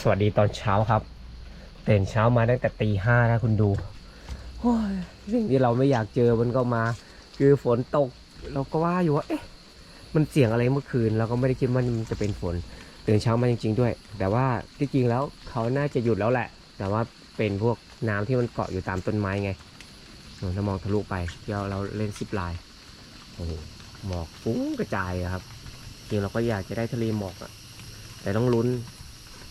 สวัสดีตอนเช้าครับตื่นเช้ามาตั้งแต่ตีห้านะคุณดูสิ่งที่เราไม่อยากเจอมันก็มา คือฝนตก เราก็ว่าอยู่ว่าเอ๊ะมันเสียงอะไรเมื่อคืน เราก็ไม่ได้คิดว่ามันจะเป็นฝนตื่นเช้ามาจริง ๆ ด้วย แต่ว่าที่จริงแล้วเขาน่าจะหยุดแล้วแหละ แต่ว่าเป็นพวกน้ำที่มันเกาะอยู่ตามต้นไม้ไงโอ้ถ้ามองทะลุไปที่เราเราเล่นซิปไลน์โอ้โหหมอกฟุ้งกระจายครับจริงเราก็อยากจะได้ทะเลหมอกอะแต่ต้องลุ้น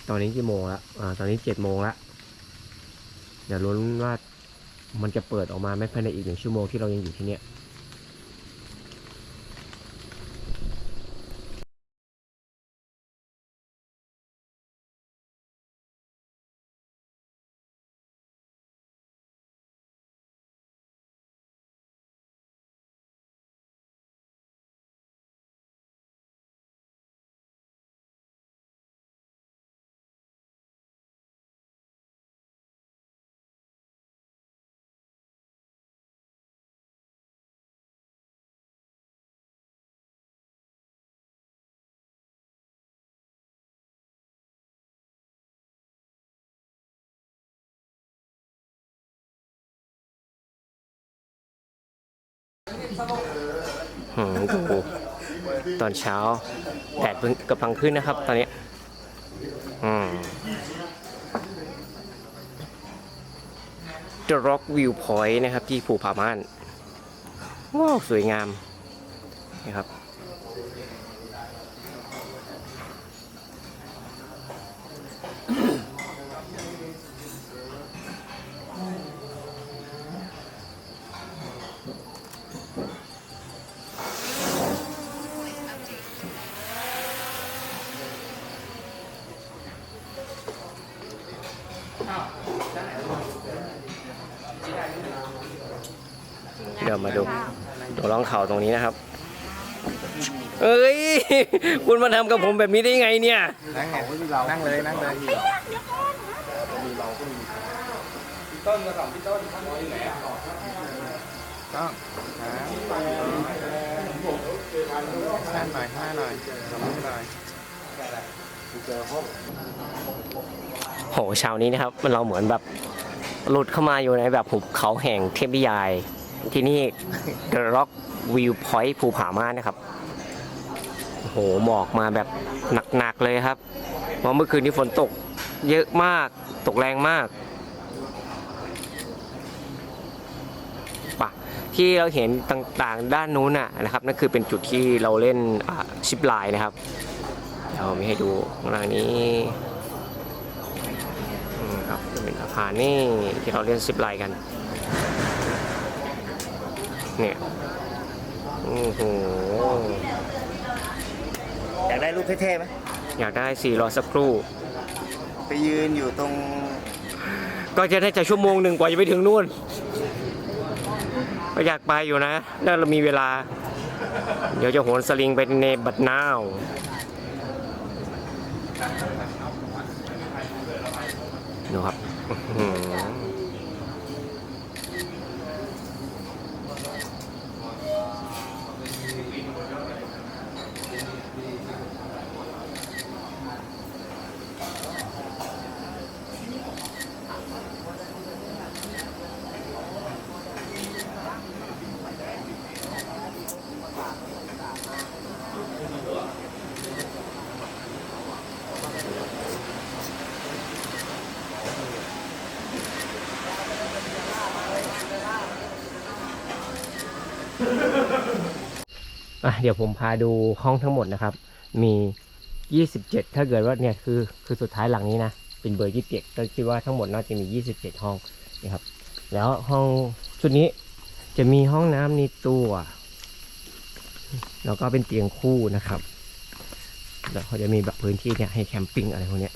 ตอนนี้กี่โมงแล้วอ่า ตอนนี้เจ็ดโมงแล้วเดี๋ยวลุ้นว่ามันจะเปิดออกมาไหม่ภายในอีกหนึ่งชั่วโมงที่เรายังอยู่ที่เนี่ย หืมตอนเช้าแดดเพิ่งกำลังขึ้นนะครับ ตอนนี้ อืม The Rock View Point นะครับ ที่ภูผาม่านว้าวสวยงามนะครับ เดี๋ยวมาดูตัวร่องเข่าตรงนี้นะครับ เอ้ย คุณมาทำกับผมแบบนี้ได้ไงเนี่ย นั่งไงนั่งเลยนั่งเลยต้องหาสั้นหน่อยห้าหน่อยสองหน่อยโห เช้านี้นะครับ มันเราเหมือนแบบหลุดเข้ามาอยู่ในแบบหุบเขาแห่งเทพนิยาย ที่นี่ The Rock View Point ภูผาม่านนะครับโอ้โหหมอกมาแบบหนักๆเลยครับเพราะเมื่อคืนนี้ฝนตกเยอะมากตกแรงมากปะที่เราเห็นต่างๆด้านนู้นน่ะนะครับนั่นคือเป็นจุดที่เราเล่นชิปไลน์นะครับเดี๋ยวมีให้ดูข้างล่างนี้ ครับจะเป็นอาคารนี่ที่เราเล่นซิปไลน์กัน เนี่ยโอ้โหอยากได้รูปเท่ๆไหมอยากได้สี่รอสักครู่ ไปยืนอยู่ตรง ก็จะได้จะชั่วโมงหนึ่งกว่าจะไปถึงนู่นก็อยากไปอยู่นะถ้าเรามีเวลา เดี๋ยวจะโหนสลิงไปในบัดนาวดู ค อะเดี๋ยวผมพาดูห้องทั้งหมดนะครับ มี 27 ถ้าเกิดว่าเนี่ยคือคือสุดท้ายหลังนี้นะ เป็นเบอร์ 27 ก็คิดว่าทั้งหมดน่าจะมี 27 ห้องนะครับ แล้วห้องชุดนี้จะมีห้องน้ำในตัว แล้วก็เป็นเตียงคู่นะครับแล้วเขาจะมีแบบพื้นที่เนี่ยให้แคมปิ้งอะไรพวกเนี้ย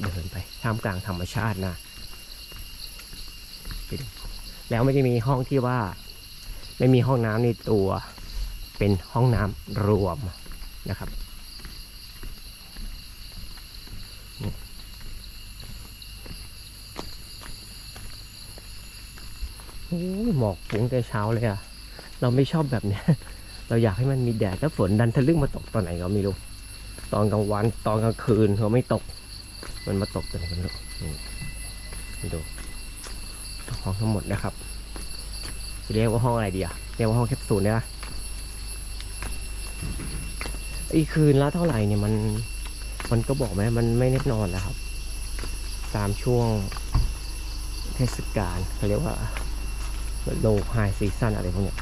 เดินไปท่ามกลางธรรมชาตินะแล้วไม่ได้มีห้องที่ว่า ไม่มีห้องน้ำในตัว เป็นห้องน้ำรวมนะครับ โอ้ยหมอกฟุ้งแต่เช้าเลยอะเราไม่ชอบแบบเนี้ย เราอยากให้มันมีแดดแล้วฝนดันทะลึ่งมาตกตอนไหนก็ไม่รู้ ตอนกลางวันตอนกลางคืนเขาไม่ตก มันมาตกตัวไหนกันลูกนี่ดูห้องทั้งหมดนะครับเรียกว่าห้องอะไรดีอะเรียกว่าห้องแคปซูลได้ปะ อีกคืนละเท่าไหร่เนี่ยมันมันก็บอกไหมมันไม่แน่นอนนะครับ ตามช่วงเทศกาลเขาเรียกว่าโลกไฮซีซั่นอะไรพวกเนี้ย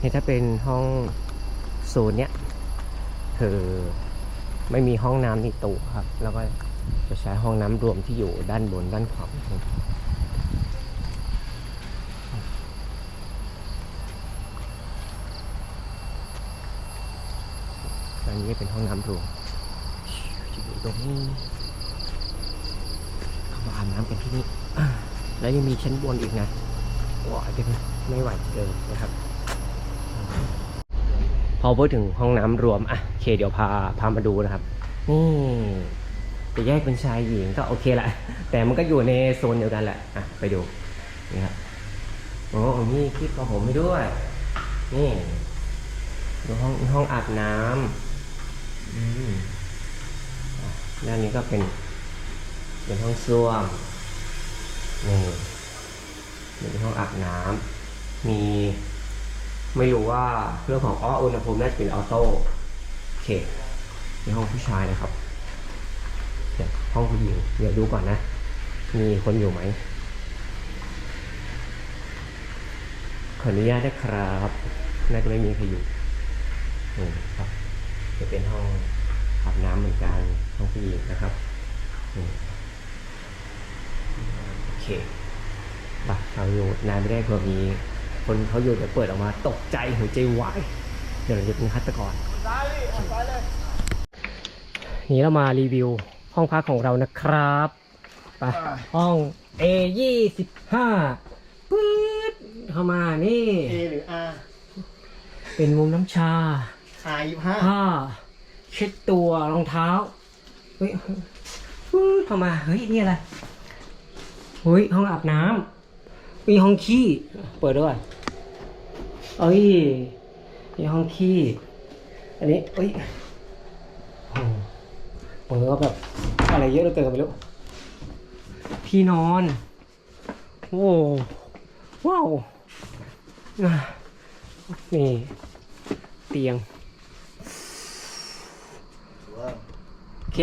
นี่ถ้าเป็นห้องโซนเนี้ยคือ ไม่มีห้องน้ำในตัวครับ แล้วก็จะใช้ห้องน้ำรวมที่อยู่ด้านบนด้านขวาอันนี้เป็นห้องน้ำรวมอยู่ตรงนี้เขามาอาบน้ำกันที่นี่แล้วยังมีชั้นบนอีกนะว้าวจะไม่ไหวเกินนะครับ อพูดถึงห้องน้ำรวมอะโอเคเดี๋ยวพาพามาดูนะครับ นี่จะแยกเป็นชายหญิงก็โอเคแหละแต่มันก็อยู่ในโซนเดียวกันแหละอะไปดูนี่ครับโอ้มีคลิปของผมให้ด้วยนี่ดูห้องห้องอาบน้ำอืมอะด้านนี้ก็เป็น เป็นห้องส้วมนี่นี่เป็นห้องอาบน้ำมี ไม่รู้ว่าเรื่องของอ้ออุณหภูมิน่าจะเป็นออโต้โอเคในห้องผู้ชายนะครับเดี๋ยวห้องผู้หญิงเดี๋ยวดูก่อนนะ มีคนอยู่ไหมขออนุญาตนะครับน่าจะไม่มีใครอยู่นี่ครับจะเป็นห้องอาบน้ำเหมือนกันห้องผู้หญิงนะครับโอเคปะเราอยู่นานไม่ได้เผื่อมี คนเขาอยู่เดี๋ยวเปิดออกมาตกใจหัวใจวายเดี๋ยวเราจะเป็นฆาตกรนี่เรามารีวิวห้องพักของเรานะครับไปห้อง A ยี่สิบห้าปื๊ดเข้ามานี่ A หรือ R เป็นมุมน้ำชา R ยี่ห้าผ้าเช็ดตัวรองเท้าเฮ้ยปื๊ดเข้ามาเฮ้ยนี่อะไรเฮ้ยห้องอาบน้ำ มีห้องขี้ เปิดด้วยเอ้ยมีห้องขี้ อันนี้เอ้ยโอ้โหมันก็แบบอะไรเยอะเหลือเกินก็ไม่รู้ที่นอน โอ้ว้าวอะนี่เตียงว้าวโอเค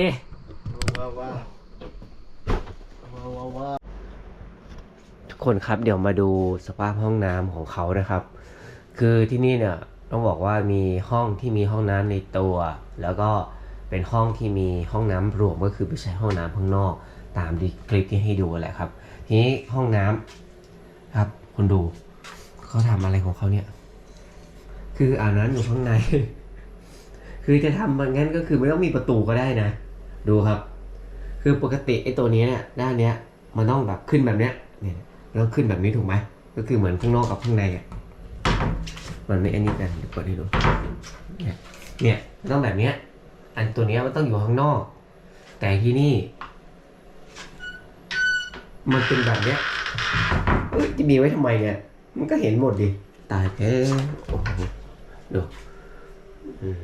ว้าวว้าวว้าวว้าวว้าว ทุกคนครับเดี๋ยวมาดูสภาพห้องน้ำของเขานะครับ คือที่นี่เนี่ยต้องบอกว่ามีห้องที่มีห้องน้ำในตัว แล้วก็เป็นห้องที่มีห้องน้ำรวมก็คือไปใช้ห้องน้ำข้างนอก ตามที่คลิปที่ให้ดูแหละครับ ทีนี้ห้องน้ำครับคุณดูเขาทำอะไรของเขาเนี่ย คืออ่านน้ำอยู่ข้างใน คือจะทำมันงั้นก็คือไม่ต้องมีประตูก็ได้นะ ดูครับ คือปกติไอ้ตัวนี้เนี่ยด้านเนี้ยมันต้องแบบขึ้นแบบเนี้ยเนี่ย มันต้องขึ้นแบบนี้ถูกไหมก็คือเหมือนข้างนอกกับข้างในอะมันไม่อันนี้กันเดี๋ยวเปิดให้ดูเนี่ยเนี่ยต้องแบบเนี้ยอันตัวเนี้ยมันต้องอยู่ข้างนอก แต่ที่นี่ มันเป็นแบบเนี้ยจะมีไว้ทำไมเนี่ย มันก็เห็นหมดดิ ตายแท้โอ้โหดูอืม